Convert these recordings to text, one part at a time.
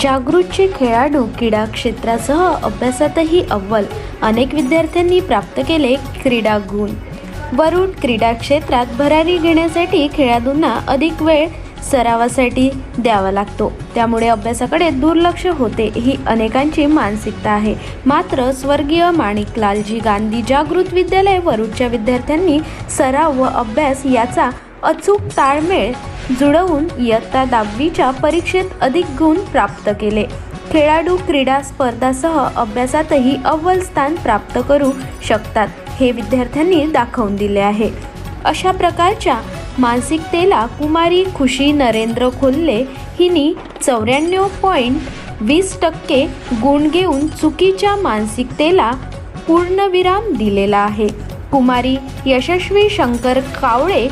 जागृतचे खेळाडू क्रीडा क्षेत्रासह अभ्यासातही अव्वल. अनेक विद्यार्थ्यांनी प्राप्त केले क्रीडा गुण. वरुड क्रीडा क्षेत्रात भरारी घेण्यासाठी खेळाडूंना अधिक वेळ सरावासाठी द्यावा लागतो. त्यामुळे अभ्यासाकडे दुर्लक्ष होते ही अनेकांची मानसिकता आहे. मात्र स्वर्गीय माणिकलालजी गांधी जागृत विद्यालय वरुडच्या विद्यार्थ्यांनी सराव व अभ्यास याचा अचूक ताळमेळ जुळवून इयत्ता दहावीच्या परीक्षेत अधिक गुण प्राप्त केले. खेळाडू क्रीडा स्पर्धासह अभ्यासातही अव्वल स्थान प्राप्त करू शकतात हे विद्यार्थ्यांनी दाखवून दिले आहे. अशा प्रकारच्या मानसिकतेला कुमारी खुशी नरेंद्र खोल्ले हिनी चौऱ्याण्णव पॉईंट वीस टक्के गुण घेऊन चुकीच्या मानसिकतेला पूर्णविराम दिलेला आहे. कुमारी यशस्वी शंकर कावळे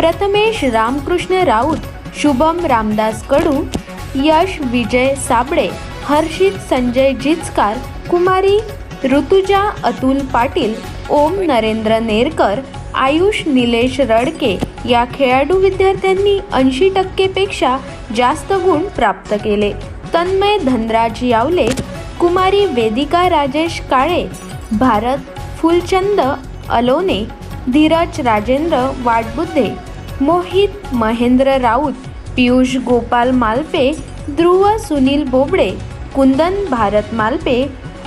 प्रथमेश रामकृष्ण राऊत शुभम रामदास कडू यश विजय साबळे हर्षित संजय जिचकार कुमारी ऋतुजा अतुल पाटील ओम नरेंद्र नेरकर आयुष निलेश रडके या खेळाडू विद्यार्थ्यांनी ऐंशी टक्केपेक्षा जास्त गुण प्राप्त केले. तन्मय धनराज यावले कुमारी वेदिका राजेश काळे भारत फुलचंद अलोने धीरज राजेंद्र वाटबुद्धे मोहित महेंद्र राऊत पियुष गोपाल मालपे ध्रुव सुनील बोबडे कुंदन भारत मालपे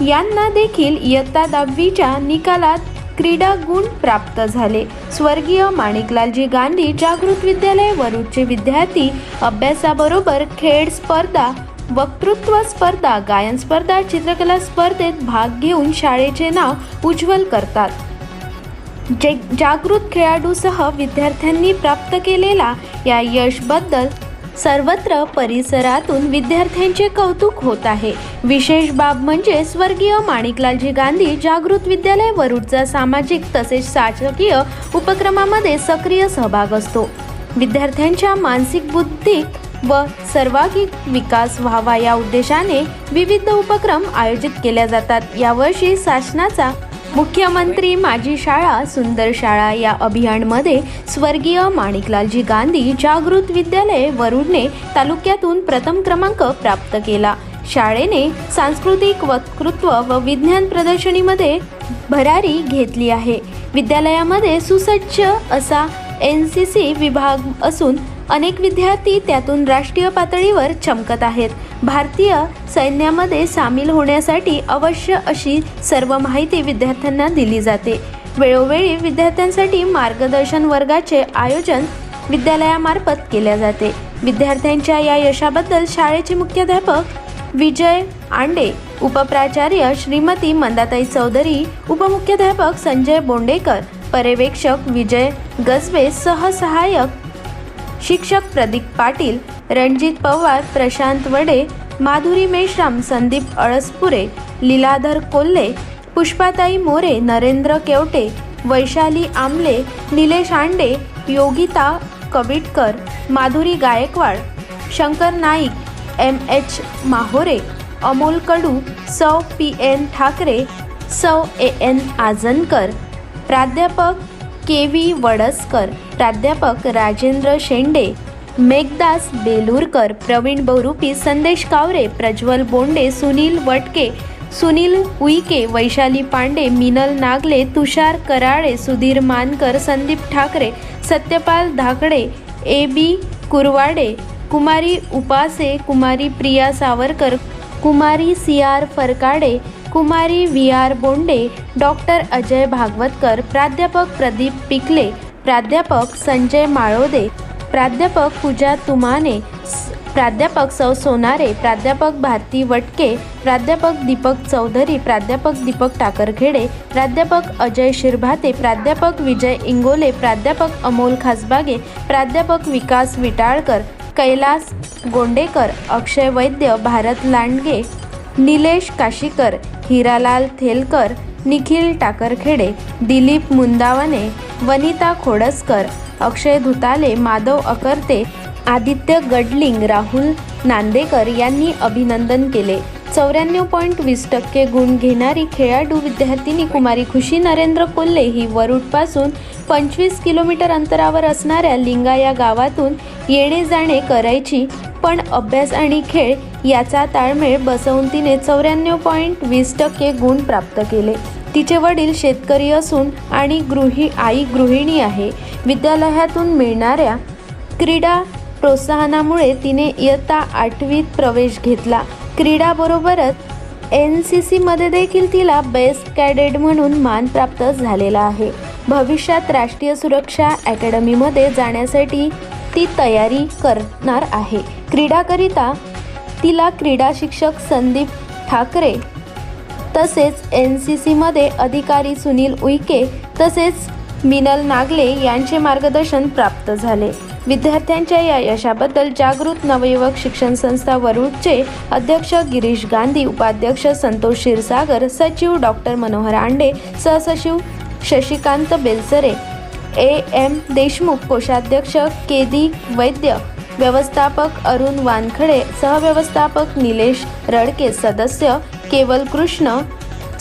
यांना देखील इयत्ता दहावीच्या निकालात क्रीडा गुण प्राप्त झाले. स्वर्गीय माणिकलालजी गांधी जागृत विद्यालय वरुडचे विद्यार्थी अभ्यासाबरोबर खेळ स्पर्धा वक्तृत्व स्पर्धा गायन स्पर्धा चित्रकला स्पर्धेत भाग घेऊन शाळेचे नाव उज्ज्वल करतात. जे जागृत खेळाडूसह विद्यार्थ्यांनी प्राप्त केलेला या यशबद्दल सर्वत्र परिसरातून विद्यार्थ्यांचे कौतुक होत आहे. विशेष बाब म्हणजे स्वर्गीय माणिकलालजी गांधी जागृत विद्यालय वरुडचा सामाजिक तसेच शासकीय उपक्रमामध्ये सक्रिय सहभाग असतो. विद्यार्थ्यांच्या मानसिक बुद्धिक व सर्वांगीण विकास व्हावा या उद्देशाने विविध उपक्रम आयोजित केल्या जातात. यावर्षी शासनाचा मुख्यमंत्री माझी शाळा सुंदर शाळा या अभियानमध्ये स्वर्गीय माणिकलालजी गांधी जागृत विद्यालय वरुडने तालुक्यातून प्रथम क्रमांक प्राप्त केला. शाळेने सांस्कृतिक वक्तृत्व व विज्ञान प्रदर्शनीमध्ये भरारी घेतली आहे. विद्यालयामध्ये सुसज्ज असा एन सी सी विभाग असून अनेक विद्यार्थी त्यातून राष्ट्रीय पातळीवर चमकत आहेत. भारतीय सैन्यामध्ये सामील होण्यासाठी अवश्य अशी सर्व माहिती विद्यार्थ्यांना दिली जाते. वेळोवेळी विद्यार्थ्यांसाठी मार्गदर्शन वर्गाचे आयोजन विद्यालयामार्फत केल्या जाते. विद्यार्थ्यांच्या या यशाबद्दल शाळेचे मुख्याध्यापक विजय आंडे उपप्राचार्य श्रीमती मंदाताई चौधरी उपमुख्याध्यापक संजय बोंडेकर पर्यवेक्षक विजय गजबे सहसहाय्यक शिक्षक प्रदीप पाटील रणजित पवार प्रशांत वडे माधुरी मेश्राम संदीप अळसपुरे लीलाधर कोल्हे पुष्पाताई मोरे नरेंद्र केवटे वैशाली आमले निलेश आंडे योगिता कबिटकर माधुरी गायकवाड शंकर नाईक एम एच माहोरे अमोल कडू सौ पी एन ठाकरे सौ ए एन आजनकर. प्राध्यापक के व्ही वडसकर प्राध्यापक राजेंद्र शेंडे मेघदास बेलूरकर Pravin Bahurupi Sandesh Kaware Prajwal Bonde Sunil Vatke Sunil Uike Vaishali Pande Minal Nagle Tushar Karale Sudhir Mankar Sandeep Thakare Satyapal Dhakde A B Kurwade Kumari Upase Kumari Priya Savarkar Kumari C R Pharkade Kumari V R Bonde doctor Ajay Bhagwatkar प्राध्यापक प्रदीप पिकले प्राध्यापक संजय माळोदे प्राध्यापक पूजा तुमाने प्राध्यापक सौ सोनारे प्राध्यापक भारती वटके प्राध्यापक दीपक चौधरी प्राध्यापक दीपक टाकरखेडे प्राध्यापक अजय शिरभाते प्राध्यापक विजय इंगोले प्राध्यापक अमोल खासबागे प्राध्यापक विकास विटाळकर कैलास गोंडेकर अक्षय वैद्य भारत लांडगे निलेश काशीकर हिरालाल थेलकर निखिल टाकरखेडे दिलीप मुंदावने वनिता खोडसकर अक्षय धुताले माधव अकर्ते आदित्य गडलिंग राहुल नांदेकर यांनी अभिनंदन केले. चौऱ्याण्णव पॉईंट वीस टक्के गुण घेणारी खेळाडू विद्यार्थिनी कुमारी खुशी नरेंद्र कोल्हे ही वरुडपासून पंचवीस किलोमीटर अंतरावर असणाऱ्या लिंगा या गावातून येणे जाणे करायची पण अभ्यास आणि खेळ याचा ताळमेळ बसवून तिने चौऱ्याण्णव पॉईंट वीस टक्के गुण प्राप्त केले. तिचे वडील शेतकरी असून आणि गृही आई गृहिणी आहे. विद्यालयातून मिळणाऱ्या क्रीडा प्रोत्साहनामुळे तिने इयत्ता आठवीत प्रवेश घेतला. क्रीडाबरोबरच एन सी सीमध्ये देखील तिला बेस्ट कॅडेट म्हणून मान प्राप्त झालेला आहे. भविष्यात राष्ट्रीय सुरक्षा अकॅडमीमध्ये जाण्यासाठी ती तयारी करणार आहे. क्रीडाकरिता तिला क्रीडा शिक्षक संदीप ठाकरे तसेच एन सी सीमध्ये अधिकारी सुनील उईके तसेच मिनल नागले यांचे मार्गदर्शन प्राप्त झाले. विद्यार्थ्यांच्या या यशाबद्दल जागृत नवयुवक शिक्षण संस्था वरुडचे अध्यक्ष गिरीश गांधी उपाध्यक्ष संतोष क्षीरसागर सचिव डॉक्टर मनोहर आंडे सहसचिव शशिकांत बेलसरे ए एम देशमुख कोषाध्यक्ष केदी वैद्य व्यवस्थापक अरुण वानखडे सहव्यवस्थापक निलेश रडके सदस्य केवल कृष्ण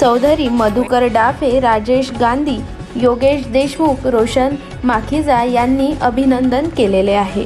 चौधरी मधुकर डाफे राजेश गांधी योगेश देशमुख रोशन माखिजा यांनी अभिनंदन केलेले आहे.